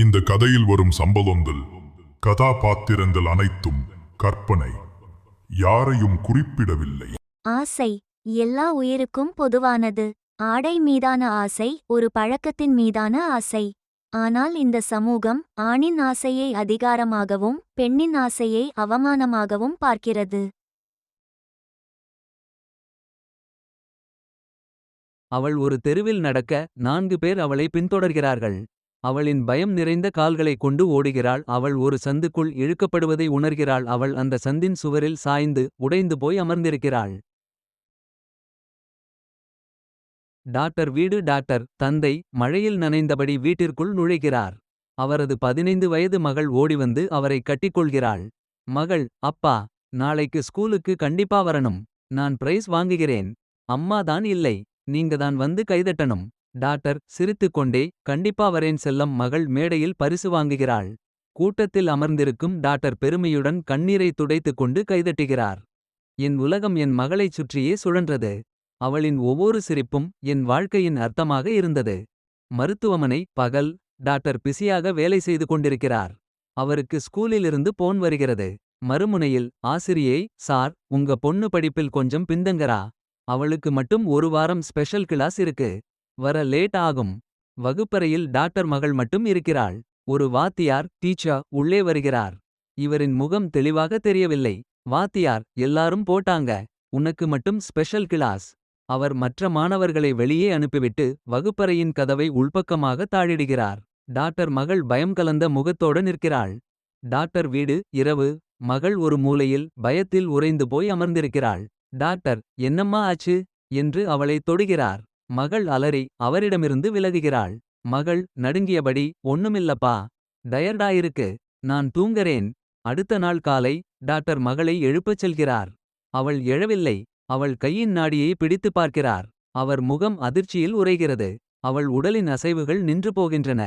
இந்த கதையில் வரும் சம்பவங்கள் கதாபாத்திரங்கள் அனைத்தும் கற்பனை. யாரையும் குறிப்பிடவில்லை. ஆசை எல்லா உயிருக்கும் பொதுவானது. ஆடை மீதான ஆசை ஒரு பழக்கத்தின் மீதான ஆசை. ஆனால் இந்த சமூகம் ஆணின் ஆசையை அதிகாரமாகவும் பெண்ணின் ஆசையை அவமானமாகவும் பார்க்கிறது. அவள் ஒரு தெருவில் நடக்க நான்கு பேர் அவளை பின்தொடர்கிறார்கள். அவளின் பயம் நிறைந்த கால்களை கொண்டு ஓடுகிறாள். அவள் ஒரு சந்துக்குள் இழுக்கப்படுவதை உணர்கிறாள். அவள் அந்த சந்தின் சுவரில் சாய்ந்து உடைந்து போய் அமர்ந்திருக்கிறாள். டாக்டர் வீடு டாக்டர் தந்தை மழையில் நனைந்தபடி வீட்டிற்குள் நுழைகிறார். அவரது பதினைந்து வயது மகள் ஓடிவந்து அவரை கட்டிக்கொள்கிறாள். மகள் அப்பா நாளைக்கு ஸ்கூலுக்கு கண்டிப்பா வரணும். நான் பிரைஸ் வாங்குகிறேன். அம்மா தான் இல்லை. நீங்க தான் வந்து கைதட்டணும். டாக்டர் சிரித்துக்கொண்டே கண்டிப்பா வரேன் செல்லம் மகள் மேடையில் பரிசு வாங்குகிறாள். கூட்டத்தில் அமர்ந்திருக்கும் டாக்டர் பெருமையுடன் கண்ணீரை துடைத்துக் கொண்டு கைதட்டுகிறார். என் உலகம் என் மகளைச் சுற்றியே சுழன்றது. அவளின் ஒவ்வொரு சிரிப்பும் என் வாழ்க்கையின் அர்த்தமாக இருந்தது. மருத்துவமனை பகல் டாக்டர் பிஸியாக வேலை செய்து கொண்டிருக்கிறார். அவருக்கு ஸ்கூலிலிருந்து போன் வருகிறது. மறுமுனையில் ஆசிரியை சார் உங்க பொண்ணு படிப்பில் கொஞ்சம் பிந்தங்கரா அவளுக்கு மட்டும் ஒரு வாரம் ஸ்பெஷல் கிளாஸ் இருக்கு. வர லேட் ஆகும். வகுப்பறையில் டாக்டர் மகள் மட்டும் இருக்கிறாள். ஒரு வாத்தியார் டீச்சர் உள்ளே வருகிறார். இவரின் முகம் தெளிவாக தெரியவில்லை. வாத்தியார் எல்லாரும் போட்டாங்க. உனக்கு மட்டும் ஸ்பெஷல் கிளாஸ். அவர் மற்ற மாணவர்களை வெளியே அனுப்பிவிட்டு வகுப்பறையின் கதவை உள்பக்கமாக தாழிடுகிறார். டாக்டர் மகள் பயம் கலந்த முகத்தோடு நிற்கிறாள். டாக்டர் வீடு இரவு. மகள் ஒரு மூலையில் பயத்தில் உறைந்து போய் அமர்ந்திருக்கிறாள். டாக்டர் என்னம்மா ஆச்சு? என்று அவளை தொடுகிறார். மகள் அலறி அவரிடமிருந்து விலகுகிறாள். மகள் நடுங்கியபடி ஒண்ணுமில்லப்பா டயர்டாயிருக்கு நான் தூங்கறேன். அடுத்த நாள் காலை டாக்டர் மகளை எழுப்பச் செல்கிறார். அவள் எழவில்லை. அவள் கையின் நாடியை பிடித்துப் பார்க்கிறார். அவர் முகம் அதிர்ச்சியில் உறைகிறது. அவள் உடலின் அசைவுகள் நின்று போகின்றன.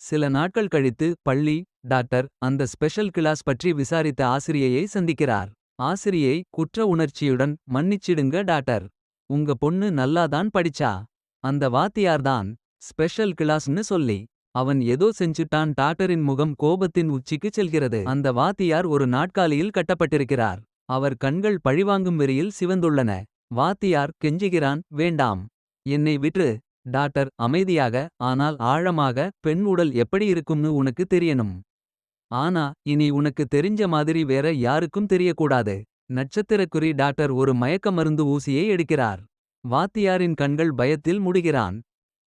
சில நாட்கள் கழித்து பள்ளி டாக்டர் அந்த ஸ்பெஷல் கிளாஸ் பற்றி விசாரித்த ஆசிரியையை சந்திக்கிறார். ஆசிரியை குற்ற உணர்ச்சியுடன் மன்னிச்சிடுங்க டாக்டர். உங்க பொண்ணு நல்லாதான் படிச்சா? அந்த வாத்தியார்தான் ஸ்பெஷல் கிளாஸ்னு சொல்லி அவன் ஏதோ செஞ்சுட்டான் டாக்டரின் முகம் கோபத்தின் உச்சிக்கு செல்கிறது. அந்த வாத்தியார் ஒரு நாட்காலியில் கட்டப்பட்டிருக்கிறார். அவர் கண்கள் பழிவாங்கும் வெறியில் சிவந்துள்ளன. வாத்தியார் கெஞ்சுகிறான் வேண்டாம். என்னை விற்று டாக்டர் அமைதியாக. ஆனால் ஆழமாக. பெண் உடல் எப்படி இருக்கும்னு உனக்கு தெரியணும். ஆனா இனி உனக்கு தெரிஞ்ச மாதிரி வேற யாருக்கும் தெரியக்கூடாது. நட்சத்திரக்குறி டாக்டர் ஒரு மயக்க மருந்து ஊசியை எடுக்கிறார். வாத்தியாரின் கண்கள் பயத்தில் முடிகிறான்.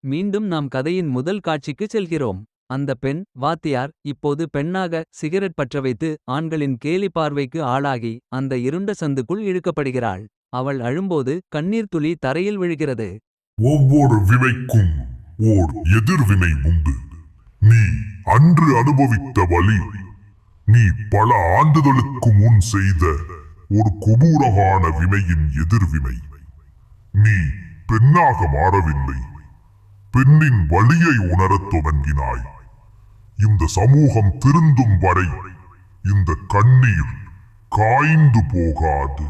மீண்டும் நாம் கதையின் முதல் காட்சிக்கு செல்கிறோம். அந்த பெண் வாத்தியார் இப்போது பெண்ணாக சிகரெட் பற்ற வைத்து ஆண்களின் கேலி பார்வைக்கு ஆளாகி அந்த இருண்ட சந்துக்குள் இழுக்கப்படுகிறாள். அவள் அழும்போது கண்ணீர் துளி தரையில் விழுகிறது. ஒவ்வொரு வினைக்கும் ஓர் எதிர்வினை உண்டு. நீ அன்று அனுபவித்த வழி நீ பல ஆண்டுகளுக்கு முன் செய்த ஒரு கொடூரமான வினையின் எதிர்வினை. நீ பெண்ணாக மாறவில்லை. பெண்ணின் வலியை உணரத் துவங்கினாய் இந்த சமூகம் திருந்தும் வரை இந்த கண்ணீர் காய்ந்து போகாது.